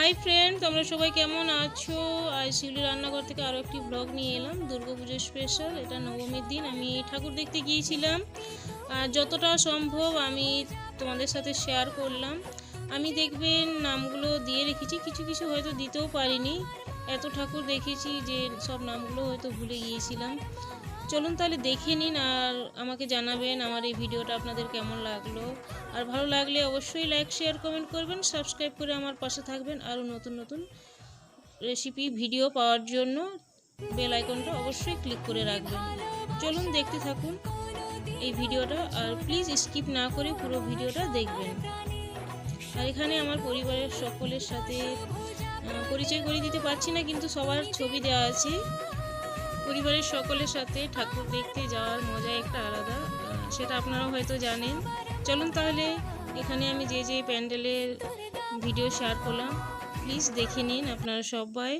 Hi friend তোমরা সবাই কেমন আছো? আর শিউলি রান্নাঘর থেকে আরও একটি ব্লগ নিয়ে এলাম দুর্গাপুজো স্পেশাল এটা নবমীর দিন, আমি ঠাকুর দেখতে গিয়েছিলাম। আর যতটা সম্ভব আমি তোমাদের সাথে শেয়ার করলাম। আমি দেখবেন নামগুলো দিয়ে রেখেছি, কিছু কিছু হয়তো দিতেও পারিনি। এত ঠাকুর দেখেছি যে সব নামগুলো হয়তো ভুলে গিয়েছিলাম। চলুন তাহলে দেখে নিন আর আমাকে জানাবেন আমার এই ভিডিওটা আপনাদের কেমন লাগল। আর ভালো লাগলে অবশ্যই লাইক শেয়ার কমেন্ট করবেন সাবস্ক্রাইব করে আমার পাশে থাকবেন আরও নতুন নতুন রেসিপি ভিডিও পাওয়ার জন্য বেল আইকনটা অবশ্যই ক্লিক করে রাখবেন। চলুন দেখতে থাকুন এই ভিডিওটা আর প্লিজ স্কিপ না করে পুরো ভিডিওটা দেখবেন। আর এখানে আমার পরিবারের সকলের সাথে পরিচয় করে দিতে পারছি না, কিন্তু সবার ছবি দেওয়া আছে। পরিবারের সকলের সাথে ঠাকুর দেখতে যাওয়ার মজা একটা আলাদা। সেটা আপনারাও হয়তো জানেন। চলুন তাহলে এখানে আমি যে যে প্যান্ডেলের ভিডিও শেয়ার করলাম প্লিজ দেখে নিন আপনারা সবাই।